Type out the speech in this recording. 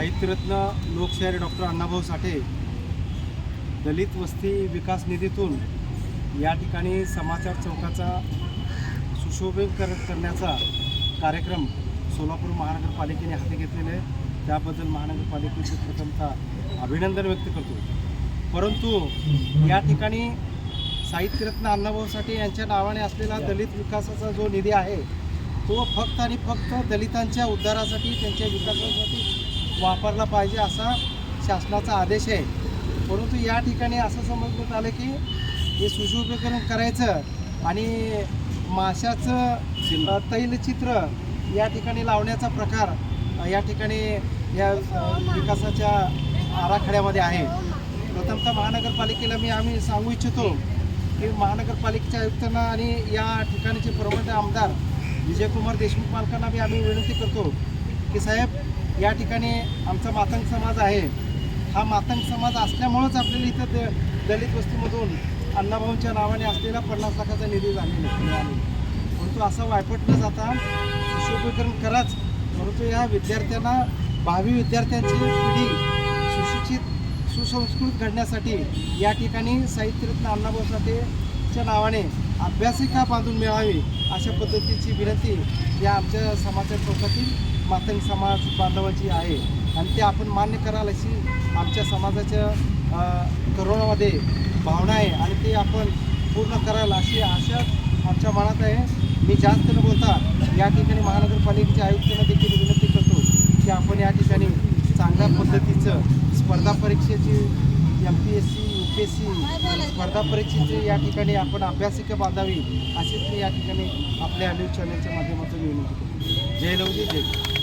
साहित्यरत्न लोकशाहीर डॉक्टर अण्णाभाऊ साठे दलित वस्ती विकास निधीतून या ठिकाणी समाचार चौकाचा सुशोभीकरण करण्याचा कार्यक्रम सोलापूर महानगरपालिकेने हाती घेतलेला आहे. त्याबद्दल महानगरपालिकेचे प्रथमतः अभिनंदन व्यक्त करतो. परंतु या ठिकाणी साहित्यरत्न अण्णाभाऊ साठे यांच्या नावाने असलेला दलित विकासाचा जो निधी आहे तो फक्त आणि फक्त दलितांच्या उद्धारासाठी त्यांच्या विकासासाठी वापरला पाहिजे असा शासनाचा आदेश आहे. परंतु या ठिकाणी असं समजण्यात आलं की हे सुशोभीकरण करायचं आणि माशाचं तैलचित्र या ठिकाणी लावण्याचा प्रकार या ठिकाणी या विकासाच्या आराखड्यामध्ये आहे. प्रथमतः महानगरपालिकेला मी आम्ही सांगू इच्छितो की महानगरपालिकेच्या आयुक्तांना आणि या ठिकाणचे परमनंट आमदार विजयकुमार देशमुख मालकांना बी आम्ही विनंती करतो की साहेब या ठिकाणी आमचा मातंग समाज आहे. हा मातंग समाज असल्यामुळंच आपल्याला इथं द दलित वस्तीमधून अण्णाभाऊंच्या नावाने असलेला पन्नास लाखाचा निधी झालेला परंतु असं वायपट न जाता सुशोभीकरण कराच. परंतु या विद्यार्थ्यांना भावी विद्यार्थ्यांची पिढी सुशिक्षित सुसंस्कृत घडण्यासाठी या ठिकाणी साहित्यरत्न अण्णाभाऊसाठी च्या नावाने अभ्यासिका बांधून मिळावी अशा पद्धतीची विनंती या आमच्या समाजाच्या चौकातील मातंग समाज बांधवाची आहे. आणि ते आपण मान्य कराल अशी आमच्या समाजाच्या करोनामध्ये भावना आहे आणि ते आपण पूर्ण कराल अशी आशा आमच्या मनात आहे. मी जास्त न बोलता या ठिकाणी महानगरपालिकेच्या आयुक्तांना देखील विनंती करतो की आपण या ठिकाणी चांगल्या पद्धतीचं स्पर्धा परीक्षेची M P S C U P S C स्पर्धा परीक्षेचे या ठिकाणी आपण अभ्यासिका बांधावी अशीच मी या ठिकाणी आपल्या न्यूज चॅनलच्या माध्यमातून विनंती करतो. जय लवजी जय